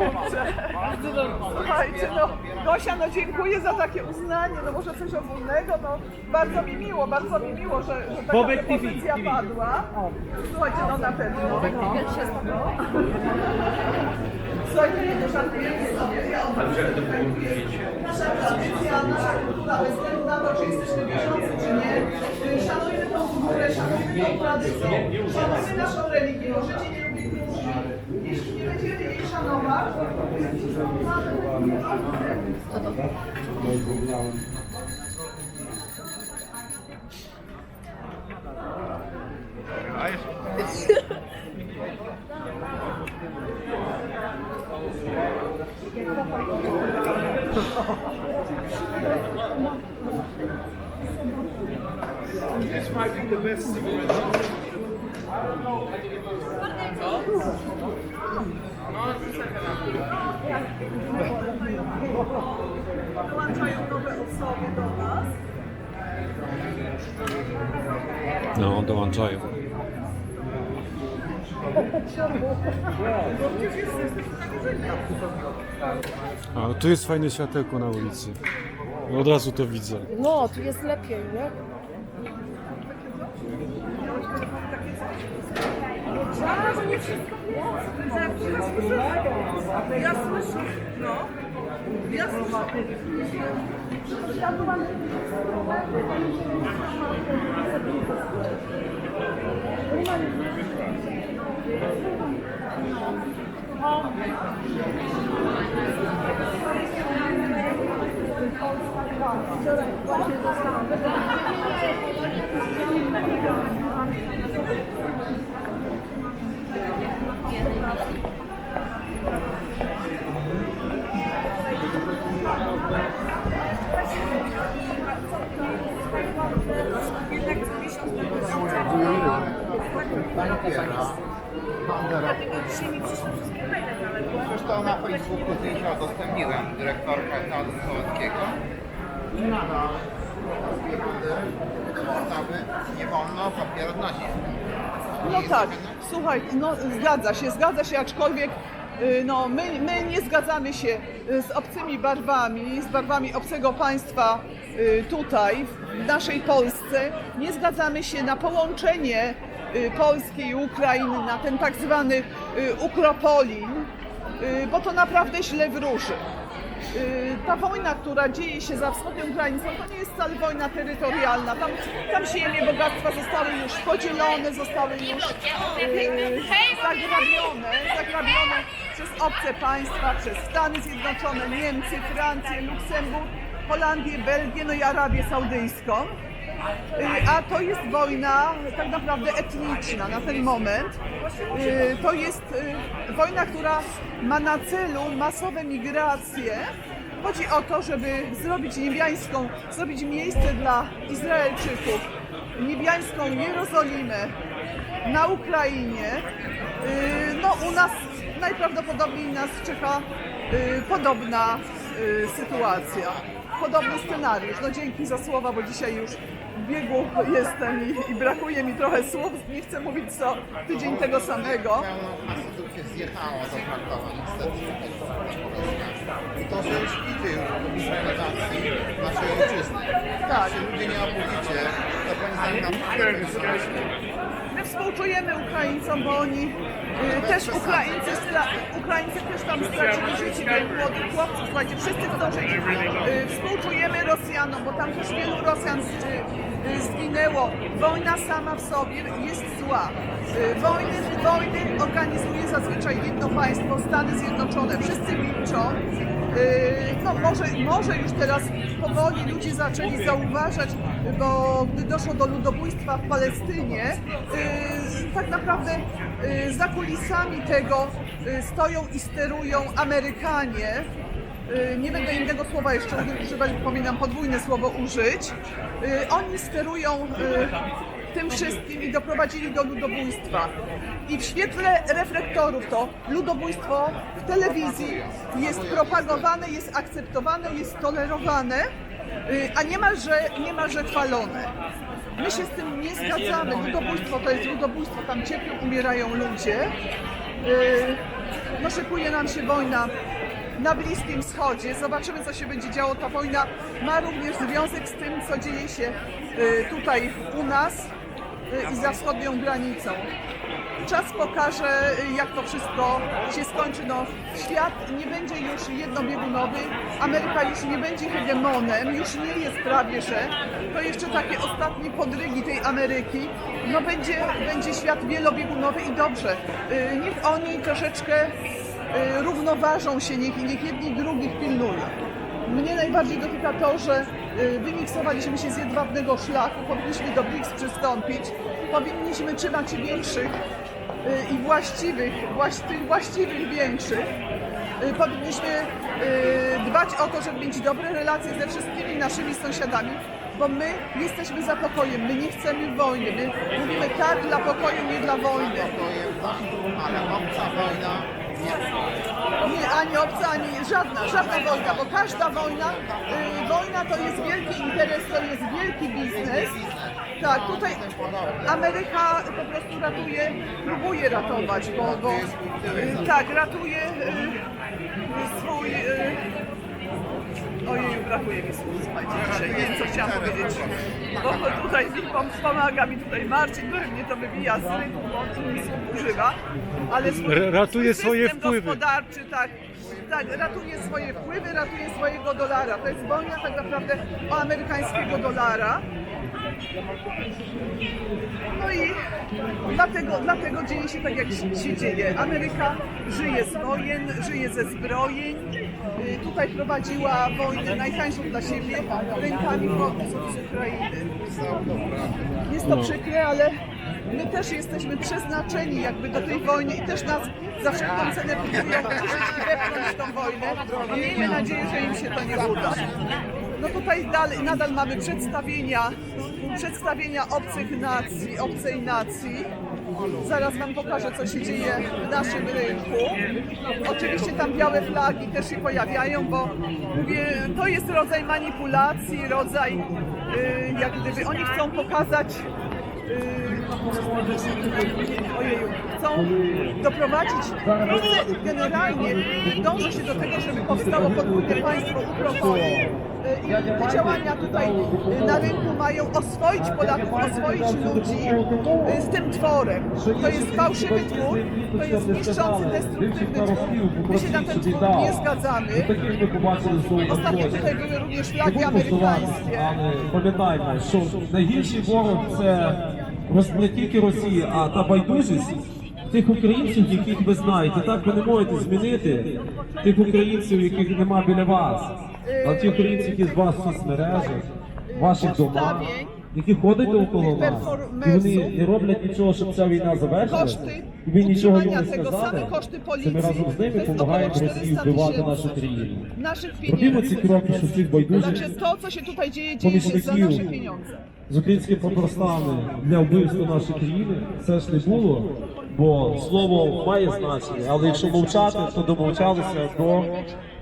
kurczę. Słuchajcie, no Gosia, no dziękuję za takie uznanie, no może coś ogólnego, no bardzo mi miło, bardzo mi miło, że, że taka Bobek TV, propozycja TV. padła. Słuchajcie, no na pewno. Słuchajcie, no to szanujemy sobie, ja Nasza tradycja, nasza kultura, bez względu na to, czy jesteśmy wierzący, czy nie, y, szanujmy tą kulturę, szanujmy tą tradycję, szanujmy naszą religię, życie nie This might be the best cigarette. Dołączają do. No, dołączają. A tu jest fajne światełko na ulicy. Od razu to widzę. No, tu jest lepiej, nie? Bo nie wszystko Ja słyszę, ja słyszę, no. Ja słyszę. Zresztą na Facebooku zdjęcia udostępniłem dyrektorka Teatru Sołeckiego. Ustawy nie wolno popierać nazizmu. No tak, słuchaj, no zgadza się, zgadza się, aczkolwiek y, no, my, my nie zgadzamy się y, z obcymi barwami, z barwami obcego państwa y, tutaj, w naszej Polsce. Nie zgadzamy się na połączenie Polski i Ukrainy, na ten tak zwany ukropolin, bo to naprawdę źle wróży. Y, ta wojna, która dzieje się za wschodnią granicą, to nie jest wcale wojna terytorialna. Tam, tam ziemie, bogactwa zostały już podzielone, zostały już y, zagrabione, zagrabione przez obce państwa, przez Stany Zjednoczone, Niemcy, Francję, Luksemburg, Holandię, Belgię, no i Arabię Saudyjską. A to jest wojna tak naprawdę etniczna na ten moment. Y, To jest y, wojna, która ma na celu masowe migracje. Chodzi o to, żeby zrobić niebiańską, zrobić miejsce dla Izraelczyków, niebiańską Jerozolimę na Ukrainie. Y, No u nas najprawdopodobniej nas czeka podobna sytuacja, podobny scenariusz. No dzięki za słowa, bo dzisiaj już biegu jestem i, i brakuje mi trochę słów. Nie chcę mówić co tydzień tego samego. Konstytucję zjechało do Krakowa niestety. I to, że już idzie już naszej ojczyzny. Tak. Się ludzie nie obudzicie, to będzie nam My współczujemy Ukraińcom, bo oni y, też Ukraińcy, stra, Ukraińcy też tam stracili życie, wielu młodych chłopców, słuchajcie, wszyscy chcą żyć. Y, współczujemy Rosjanom, bo tam też wielu Rosjan z, zginęło. Wojna sama w sobie jest zła. Y, wojny, wojny organizuje zazwyczaj jedno państwo, Stany Zjednoczone. Wszyscy milczą. Y, No może, może już teraz powoli ludzie zaczęli zauważać, bo gdy doszło do ludobójstwa w Palestynie, y, tak naprawdę y, za kulisami tego y, stoją i sterują Amerykanie. Y, Nie będę innego słowa jeszcze używać, bo powinnam podwójne słowo użyć. Y, Oni sterują y, tym wszystkim i doprowadzili do ludobójstwa. I w świetle reflektorów to ludobójstwo w telewizji jest propagowane, jest akceptowane, jest tolerowane, a niemalże, niemalże chwalone. My się z tym nie zgadzamy. Ludobójstwo to jest ludobójstwo, tam cierpią, umierają ludzie. No szykuje nam się wojna na Bliskim Wschodzie. Zobaczymy, co się będzie działo. Ta wojna ma również związek z tym, co dzieje się y, tutaj u nas y, i za wschodnią granicą. Czas pokaże, y, jak to wszystko się skończy. No, świat nie będzie już jednobiegunowy, Ameryka już nie będzie hegemonem, już nie jest prawie, że. To jeszcze takie ostatnie podrygi tej Ameryki. No będzie, będzie świat wielobiegunowy i dobrze. Niech oni troszeczkę równoważą się, niech, niech jedni drugich pilnują. Mnie najbardziej dotyka to, że y, wymiksowaliśmy się z jedwabnego szlaku, powinniśmy do BRICS przystąpić, powinniśmy trzymać się większych y, i właściwych, właś, tych właściwych większych. Y, Powinniśmy y, dbać o to, żeby mieć dobre relacje ze wszystkimi naszymi sąsiadami, bo my jesteśmy za pokojem, my nie chcemy wojny, my mówimy tak dla pokoju, nie dla wojny. Tak, ale obca wojna nie ani obca, ani żadna, żadna wojna, bo każda wojna, y, wojna to jest wielki interes, to jest wielki biznes. Tak, tutaj Ameryka po prostu ratuje, próbuje ratować, bo, bo y, tak, ratuje y, swój... Y, Ojej, brakuje mi słów, słuchajcie, dzisiaj nie wiem, co chciałam powiedzieć, bo tutaj mi pom- pomaga mi tutaj Marcin, który mnie to wybija z rytmu, bo on innych słów używa, ale swój, ratuje swój swoje wpływy. gospodarczy, tak, tak, ratuje swoje wpływy, ratuje swojego dolara. To jest wojna tak naprawdę o amerykańskiego dolara. No i dlatego, dlatego dzieje się tak, jak się się dzieje. Ameryka żyje z wojen, żyje ze zbrojeń. Y, Tutaj prowadziła wojnę najtańszą dla siebie rękami chłopców z Ukrainy. Jest to przykre, ale my też jesteśmy przeznaczeni jakby do tej wojny i też nas za wszelką cenę próbują wepchnąć tą wojnę. Miejmy nadzieję, że im się to nie uda. No tutaj dalej, nadal mamy przedstawienia, przedstawienia obcych nacji, obcej nacji. Zaraz Wam pokażę, co się dzieje w naszym rynku. Oczywiście tam białe flagi też się pojawiają, bo mówię, to jest rodzaj manipulacji, rodzaj, y, jak gdyby oni chcą pokazać Yy, ojeju, chcą doprowadzić proces generalnie dąży się do tego, żeby powstało podwójne państwo uproszczone i te działania tutaj na rynku mają oswoić Polaków, oswoić ludzi z tym tworem. To jest fałszywy twór, to jest niszczący, destruktywny twór. My się na ten twór nie zgadzamy. Ostatnio tutaj były również flagi amerykańskie. Pamiętajmy, że najgorszy wrog to не тільки Росія, а та байдужість тих українців, яких ви знаєте. Так ви не можете змінити тих українців, яких нема біля вас. А ті українці, які з вас в соцмережах, в ваших домах, які ходять довкола нас, і вони не роблять нічого, щоб ця війна завершилася, і ви нічого не сказали, це ми разом з ними допомагаємо Росії вбивати нашу країну. Робімо ці кроки, щоб цих байдужих помічників з українськими паперстами для вбивства нашої країни все ж не було, бо слово має значення, але якщо мовчати, то домовчалися до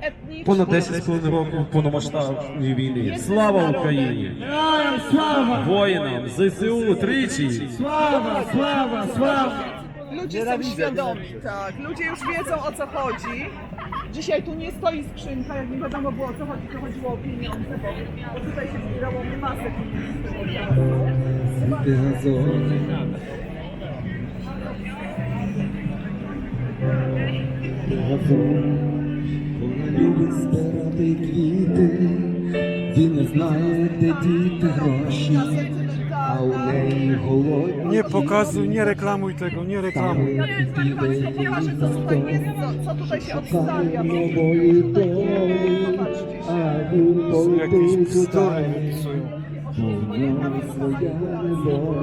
Etniczne. понад 10,5 років повномасштабної війни. Слава Україні! Воїнам ЗСУ тричі! Ludzie są świadomi, tak. Ludzie już wiedzą o co chodzi. Dzisiaj tu nie stoi skrzynka, jak nie wiadomo było o co chodzi, to chodziło o pieniądze, bo, bo tutaj się zbierało masę pieniędzy. Вона любить збирати квіти, він не знає, де діти гроші, а у неї голодні Nie pokazuj, nie reklamuj tego, nie reklamuj. Ja wiem, zanim Państwu pokażę, co tutaj jest, co, co tutaj się odstawia. bo- нової долі, Zobaczcie się. а він Są jakieś полетить bzdury туди, psują. у нього своя любов,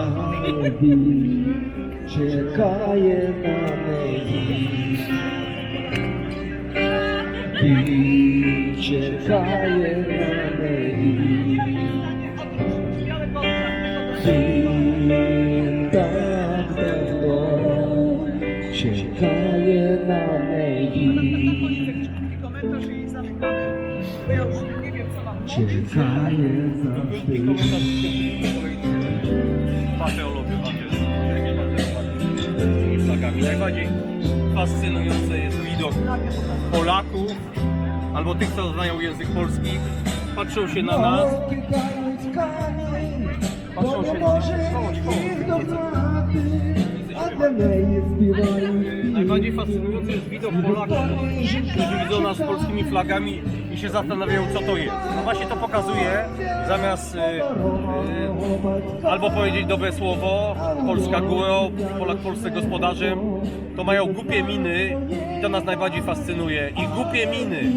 Agi czekaje na mnie czekaje na mnie tak dawno czekaje na mnie Czekaje na mnie Najbardziej fascynujący jest widok Polaków albo tych, co znają język polski. Patrzą się na nas, patrzą się na nas. Najbardziej fascynujący jest widok Polaków, którzy widzą nas z polskimi flagami i się zastanawiają, co to jest. No właśnie to pokazuje, zamiast y, y, albo powiedzieć dobre słowo, Polska górą, Polak Polsce gospodarzem, to mają głupie miny i to nas najbardziej fascynuje. I głupie miny.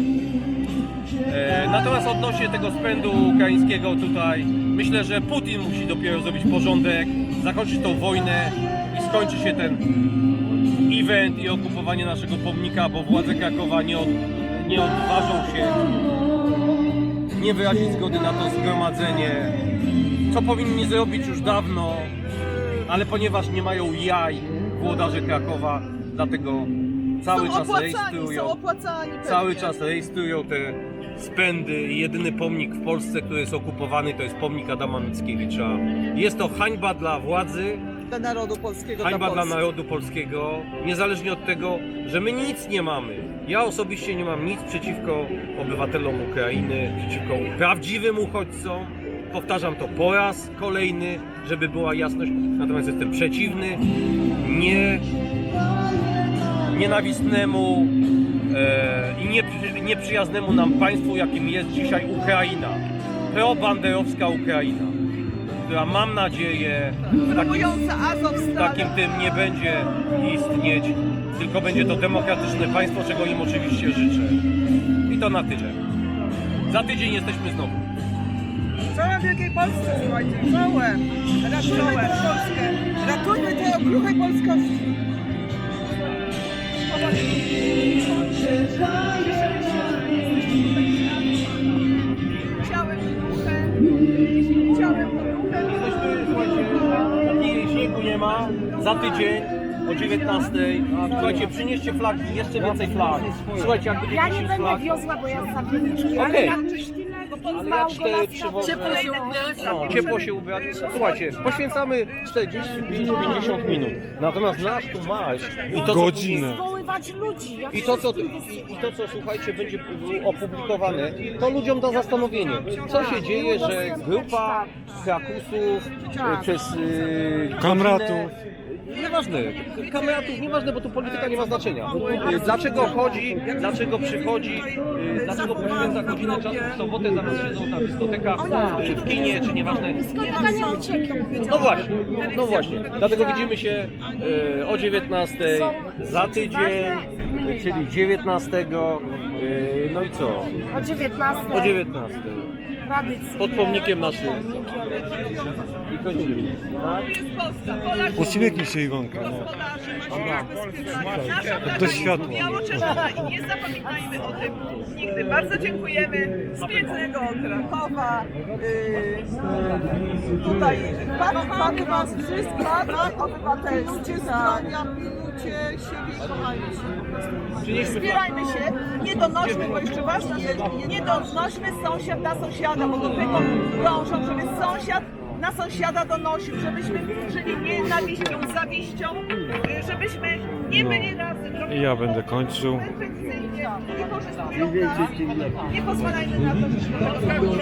E, Natomiast odnośnie tego spędu ukraińskiego tutaj, myślę, że Putin musi dopiero zrobić porządek, zakończyć tą wojnę i skończy się ten event i okupowanie naszego pomnika, bo władze Krakowa nie, od, nie odważą się nie wyrazić zgody na to zgromadzenie, co powinni zrobić już dawno, ale ponieważ nie mają jaj włodarze Krakowa, dlatego cały są czas opłacani, rejestrują są opłacani cały czas rejestrują te spędy. Jedyny pomnik w Polsce, który jest okupowany, to jest pomnik Adama Mickiewicza. Jest to hańba dla władzy, Dla narodu polskiego, hańba dla dla Polski. narodu polskiego, niezależnie od tego, że my nic nie mamy. Ja osobiście nie mam nic przeciwko obywatelom Ukrainy, przeciwko prawdziwym uchodźcom. Powtarzam to po raz kolejny, żeby była jasność. Natomiast jestem przeciwny nie nienawistnemu e, i nieprzy, nieprzyjaznemu nam państwu, jakim jest dzisiaj Ukraina. Pro-banderowska Ukraina, która mam nadzieję w takim, w takim tym nie będzie istnieć, tylko będzie to demokratyczne państwo, czego im oczywiście życzę. I to na tyle. Za tydzień jesteśmy znowu. Czołem Wielkiej Polsce, słuchajcie, czołem. Ratujmy tę Polskę. Ratujmy tę okruchej polskości. Za tydzień o 19. Słuchajcie, przynieście flagi, jeszcze więcej flag. Słuchajcie, jak będzie Ja nie 10 będę flag, wiozła, bo ja zabiję. Okej. Ale ja cztery przywożę. Ciepło się ubrać. No, ciepło się ubrać. Słuchajcie, poświęcamy 45-50 minut. Natomiast nasz tu marsz i to, co Godzinę. Ludzi. Ja I to, co, i, I to, co słuchajcie, będzie opublikowane, to ludziom da zastanowienie. Co się dzieje, że grupa krakusów e, przez yy, Kamratów. Nieważne, kamratów, nieważne, bo tu polityka nie ma znaczenia. E, Dlaczego chodzi, dlaczego przychodzi, e, dlaczego poświęca godzinę czasu w sobotę zamiast siedzą na dyskotekach, czy w kinie, czy nieważne. Dyskoteka nie ucieknie. No właśnie, no właśnie. Dlatego widzimy się e, o 19 za tydzień, czyli 19. e, No i co? O 19. O 19. Pod pomnikiem naszym. I kończymy. Tak? Uśmiechnij się Iwonka. No. Do światła. Biało-czerwona i nie zapominajmy o tym nigdy. Bardzo dziękujemy z pięknego Krakowa. Yy, tutaj Pan, Pan Was wszystkich, Pan obywatelski. zdrowia, pilnujcie siebie i kochajcie się. Wspierajmy się, nie donośmy, bo jeszcze ważna rzecz, nie donośmy sąsiad na sąsiada, bo do tego dążą, żeby sąsiad na sąsiada donosił, żebyśmy żyli nienawiścią, zawiścią, żebyśmy nie no. byli razem. No I ja będę kończył. Nie korzystują na- Nie pozwalajmy na to, żeśmy no, tego zrobili.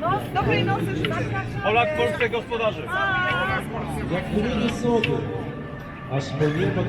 No, dobrej nocy, zapraszamy. Polak, polskie gospodarze. Jak mówili słowy, aż po